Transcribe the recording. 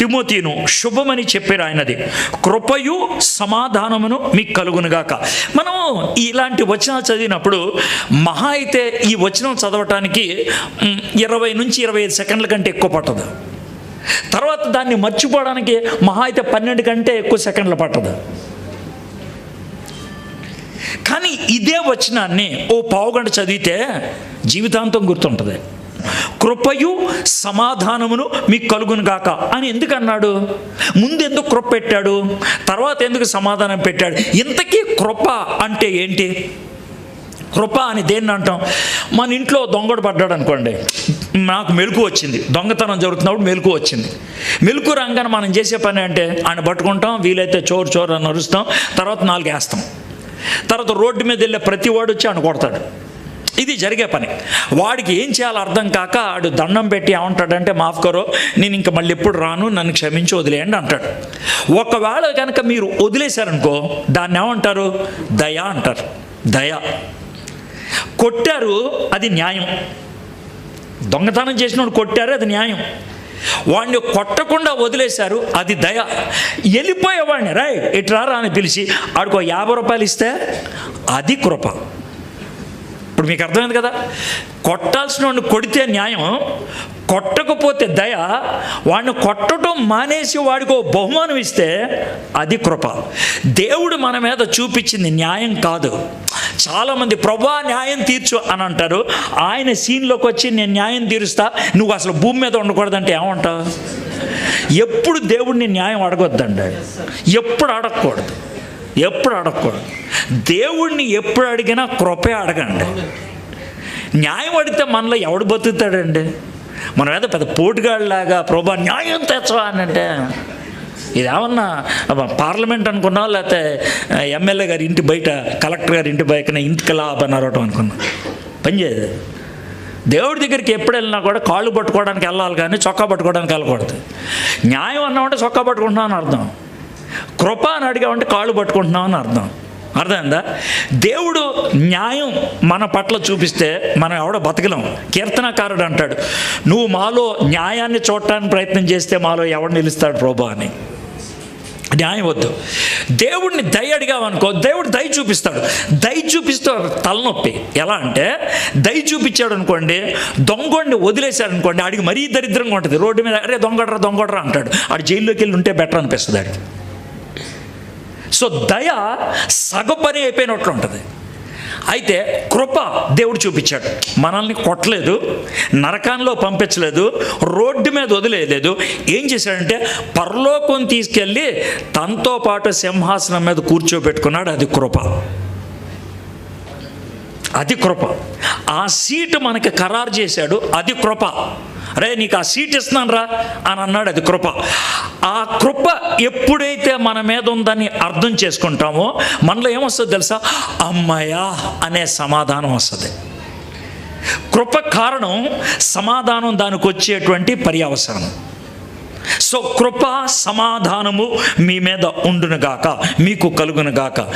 తిమోతిను శుభమని చెప్పారు ఆయనది. కృపయు సమాధానమును మీకు కలుగునుగాక. మనం ఇలాంటి వచనాలు చదివినప్పుడు మహా అయితే ఈ వచనం చదవటానికి ఇరవై నుంచి ఇరవై ఐదు సెకండ్ల కంటే ఎక్కువ పట్టదు. తర్వాత దాన్ని మర్చిపోవడానికి మహా అయితే పన్నెండు కంటే ఎక్కువ సెకండ్లు పట్టదు. కానీ ఇదే వచనాన్ని ఓ పావుగంట చదివితే జీవితాంతం గుర్తుంటుంది. కృపయు సమాధానమును మీకు కలుగును గాక అని ఎందుకు అన్నాడు? ముందు ఎందుకు కృప పెట్టాడు? తర్వాత ఎందుకు సమాధానం పెట్టాడు? ఇంతకీ కృప అంటే ఏంటి? కృప అని దేన్ని అంటాం? మన ఇంట్లో దొంగడు పడ్డాడు అనుకోండి నాకు మెలకు వచ్చింది. దొంగతనం జరుగుతున్నప్పుడు మెలకు వచ్చింది. మెలకు రంగానే మనం చేసే పని అంటే ఆయన పట్టుకుంటాం వీలైతే చోరు చోరు అని అరుస్తాం తర్వాత నాలుగు వేస్తాం తర్వాత రోడ్డు మీద వెళ్ళే ప్రతి వాడు వచ్చి ఆయన కొడతాడు. ఇది జరిగే పని. వాడికి ఏం చేయాలో అర్థం కాక ఆడు దండం పెట్టి ఏమంటాడంటే మాఫ్ కరో నేను ఇంక మళ్ళీ ఎప్పుడు రాను నన్ను క్షమించి వదిలేయండి అంటాడు. ఒకవేళ కనుక మీరు వదిలేశారనుకో దాన్ని ఏమంటారు? దయ అంటారు. దయ. కొట్టారు అది న్యాయం. దొంగతనం చేసినోడు కొట్టారు అది న్యాయం. వాడిని కొట్టకుండా వదిలేశారు అది దయ. వెళ్ళిపోయేవాడిని రాయ్ ఇట్రారా అని పిలిచి ఆడికో యాభై రూపాయలు ఇస్తే అది కృప. ఇప్పుడు మీకు అర్థమైంది కదా? కొట్టాల్సిన వాడిని కొడితే న్యాయం కొట్టకపోతే దయ వాడిని కొట్టడం మానేసి వాడికి ఓ బహుమానం ఇస్తే అది కృప. దేవుడు మన మీద చూపించింది న్యాయం కాదు. చాలామంది ప్రభా న్యాయం తీర్చు అని అంటారు. ఆయన సీన్లోకి వచ్చి నేను న్యాయం తీరుస్తా నువ్వు అసలు భూమి మీద ఉండకూడదంటే ఏమంటావు? ఎప్పుడు దేవుడిని న్యాయం అడగొద్దండి. ఎప్పుడు అడగకూడదు. ఎప్పుడు అడగకూడదు. దేవుణ్ణి ఎప్పుడు అడిగినా కృపే అడగండి. న్యాయం అడిగితే మనలో ఎవడు బతుకుతాడండి? మనం ఏదో పెద్ద పోటుగాళ్ళలాగా ప్రభా న్యాయం తెచ్చవా అని అంటే ఇదేమన్నా పార్లమెంట్ అనుకున్నా లేకపోతే ఎమ్మెల్యే గారి ఇంటి బయట కలెక్టర్ గారి ఇంటి బయట ఇంటికి లాభ అరవటం అనుకున్నా. పనిచేయదు దేవుడి దగ్గరికి ఎప్పుడు వెళ్ళినా కూడా కాళ్ళు పట్టుకోవడానికి వెళ్ళాలి కానీ చొక్కా పట్టుకోవడానికి వెళ్ళకూడదు. న్యాయం అన్నామంటే చొక్కా పట్టుకుంటున్నాం అని అర్థం. కృప అని అడిగామంటే కాళ్ళు పట్టుకుంటున్నాం అని అర్థం. అర్థమైందా? దేవుడు న్యాయం మన పట్ల చూపిస్తే మనం ఎవడ బతకలేం. కీర్తనకారుడు అంటాడు నువ్వు మాలో న్యాయాన్ని చూడటానికి ప్రయత్నం చేస్తే మాలో ఎవడు నిలుస్తాడు ప్రభా అని. న్యాయం వద్దు. దేవుడిని దయ అడిగామనుకో దేవుడు దయ చూపిస్తాడు. దయ చూపిస్తే తలనొప్పి. ఎలా అంటే దయ చూపించాడు అనుకోండి దొంగోడిని వదిలేశాడు అనుకోండి ఆడికి మరీ దరిద్రంగా ఉంటుంది. రోడ్డు మీద అరే దొంగడరా దొంగడరా అంటాడు. ఆడు జైల్లోకి వెళ్ళి ఉంటే బెటర్ అనిపిస్తుంది ఆడికి. సో దయ సగపని అయిపోయినట్లు ఉంటుంది. అయితే కృప దేవుడు చూపించాడు. మనల్ని కొట్టలేదు నరకాల్లో పంపించలేదు రోడ్డు మీద వదిలేయలేదు. ఏం చేశాడంటే పరలోకం తీసుకెళ్ళి తనతో పాటు సింహాసనం మీద కూర్చోబెట్టుకున్నాడు అది కృప. అది కృప. ఆ సీటు మనకి ఖరారు చేశాడు అది కృప. అరే నీకు ఆ సీట్ ఇస్తున్నాను రా అని అన్నాడు అది కృప. ఆ కృప ఎప్పుడైతే మన మీద ఉందని అర్థం చేసుకుంటామో మనలో ఏమొస్తుంది తెలుసా? అమ్మయ్యా అనే సమాధానం వస్తుంది. కృప కారణం సమాధానం దానికి వచ్చేటువంటి పర్యవసరం. సో కృప సమాధానము మీ మీద ఉండునుగాక మీకు కలుగునుగాక.